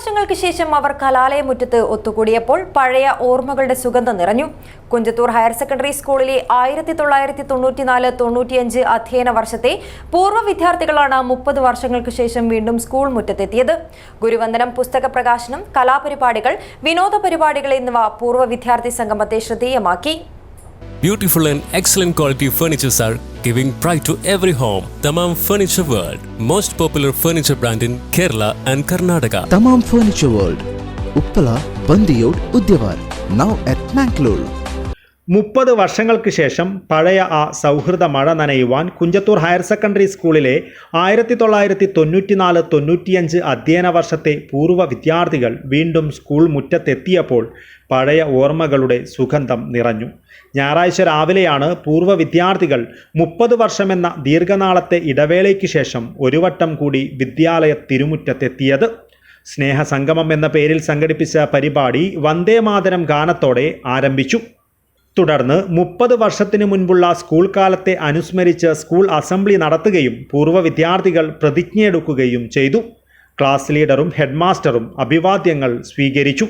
വർഷങ്ങൾക്ക് ശേഷം അവർ കലാലയമുറ്റത്ത് ഒത്തുകൂടിയപ്പോൾ പഴയ ഓർമ്മകളുടെ സുഗന്ധം നിറഞ്ഞു. കുഞ്ചത്തൂർ ഹയർ സെക്കൻഡറി സ്കൂളിലെ ആയിരത്തി തൊള്ളായിരത്തി തൊണ്ണൂറ്റിനാല് തൊണ്ണൂറ്റിയഞ്ച് അധ്യയന വർഷത്തെ പൂർവ വിദ്യാർത്ഥികളാണ് മുപ്പത് വർഷങ്ങൾക്ക് ശേഷം വീണ്ടും സ്കൂൾ മുറ്റത്തെത്തിയത്. ഗുരുവന്ദനം പുസ്തക പ്രകാശനം കലാപരിപാടികൾ വിനോദ പരിപാടികൾ എന്നിവ പൂർവ വിദ്യാർത്ഥി സംഗമത്തെ ശ്രദ്ധേയമാക്കി. Beautiful and excellent quality furnitures are giving pride to every home. Tamam Furniture World, most popular furniture brand in Kerala and Karnataka. Tamam Furniture World, Uppala, Bandiyod, Udyavar. Now at Mangalore. മുപ്പത് വർഷങ്ങൾക്ക് ശേഷം പഴയ ആ സൗഹൃദ മഴ നനയുവാൻ Kunjathur higher secondary സ്കൂളിലെ ആയിരത്തി തൊള്ളായിരത്തി തൊണ്ണൂറ്റിനാല് തൊണ്ണൂറ്റിയഞ്ച് അധ്യയന വർഷത്തെ പൂർവ വിദ്യാർത്ഥികൾ വീണ്ടും സ്കൂൾ മുറ്റത്തെത്തിയപ്പോൾ പഴയ ഓർമ്മകളുടെ സുഗന്ധം നിറഞ്ഞു. ഞായറാഴ്ച രാവിലെയാണ് പൂർവ വിദ്യാർത്ഥികൾ മുപ്പത് വർഷമെന്ന ദീർഘനാളത്തെ ഇടവേളയ്ക്ക് ശേഷം ഒരു വട്ടം കൂടി വിദ്യാലയ തിരുമുറ്റത്തെത്തിയത്. സ്നേഹസംഗമം എന്ന പേരിൽ സംഘടിപ്പിച്ച പരിപാടി വന്ദേമാതരം ഗാനത്തോടെ ആരംഭിച്ചു. തുടർന്ന് മുപ്പത് വർഷത്തിനു മുൻപുള്ള സ്കൂൾ കാലത്തെ അനുസ്മരിച്ച് സ്കൂൾ അസംബ്ലി നടത്തുകയും പൂർവ വിദ്യാർത്ഥികൾ പ്രതിജ്ഞയെടുക്കുകയും ചെയ്തു. ക്ലാസ് ലീഡറും ഹെഡ്മാസ്റ്ററും അഭിവാദ്യങ്ങൾ സ്വീകരിച്ചു.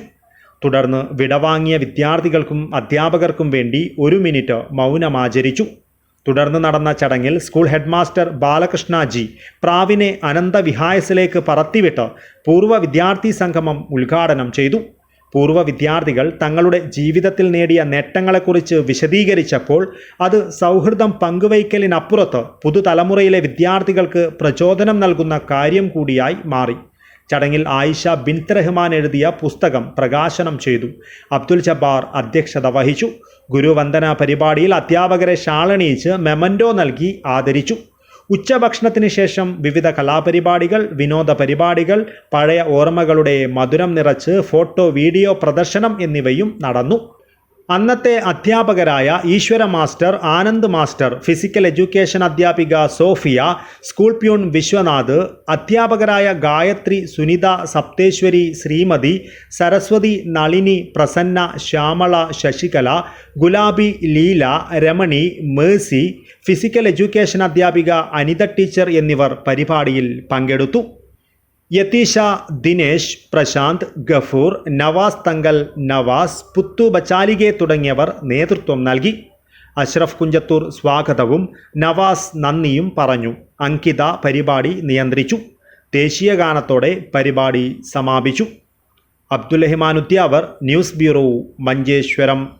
തുടർന്ന് വിടവാങ്ങിയ വിദ്യാർത്ഥികൾക്കും അധ്യാപകർക്കും വേണ്ടി ഒരു മിനിറ്റ് മൗനമാചരിച്ചു. തുടർന്ന് നടന്ന ചടങ്ങിൽ സ്കൂൾ ഹെഡ്മാസ്റ്റർ ബാലകൃഷ്ണജി പ്രാവിനെ അനന്തവിഹായസിലേക്ക് പറത്തിവിട്ട് പൂർവ വിദ്യാർത്ഥി സംഗമം ഉദ്ഘാടനം ചെയ്തു. പൂർവ വിദ്യാർത്ഥികൾ തങ്ങളുടെ ജീവിതത്തിൽ നേടിയ നേട്ടങ്ങളെക്കുറിച്ച് വിശദീകരിച്ചപ്പോൾ അത് സൗഹൃദം പങ്കുവയ്ക്കലിനപ്പുറത്ത് പുതുതലമുറയിലെ വിദ്യാർത്ഥികൾക്ക് പ്രചോദനം നൽകുന്ന കാര്യം കൂടിയായി മാറി. ചടങ്ങിൽ ആയിഷ ബിൻത് റഹ്മാൻ എഴുതിയ പുസ്തകം പ്രകാശനം ചെയ്തു. അബ്ദുൽ ജബ്ബാർ അധ്യക്ഷത വഹിച്ചു. ഗുരുവന്ദന പരിപാടിയിൽ അധ്യാപകരെ ഷാളണിയിച്ച് മെമന്റോ നൽകി ആദരിച്ചു. ഉച്ചഭക്ഷണത്തിന് ശേഷം വിവിധ കലാപരിപാടികൾ വിനോദ പരിപാടികൾ പഴയ ഓർമ്മകളുടെ മധുരം നിറച്ച് ഫോട്ടോ വീഡിയോ പ്രദർശനം എന്നിവയും നടന്നു. അന്നത്തെ അധ്യാപകരായ Eshwara master Anand master physical education അധ്യാപിക സോഫിയ സ്കൂൾ പ്യൂൺ വിശ്വനാഥ് അധ്യാപകരായ Gayathri Sunitha Sapteshwari Shrimathi Saraswathi Nalini Prasanna Shyamala Shashikala Gulabi Leela Ramani Mercy physical education അധ്യാപിക അനിത ടീച്ചർ എന്നിവർ പരിപാടിയിൽ പങ്കെടുത്തു. യതീഷ ദിനേശ് പ്രശാന്ത് ഗഫൂർ നവാസ് തങ്കൽ നവാസ് പുത്തു ബച്ചാലികെ തുടങ്ങിയവർ നേതൃത്വം നൽകി. അഷ്റഫ് കുഞ്ചത്തൂർ സ്വാഗതവും നവാസ് നന്ദിയും പറഞ്ഞു. അങ്കിത പരിപാടി നിയന്ത്രിച്ചു. ദേശീയ ഗാനത്തോടെ പരിപാടി സമാപിച്ചു. Abdul Rahman Udyavar news bureau Manjeshwaram.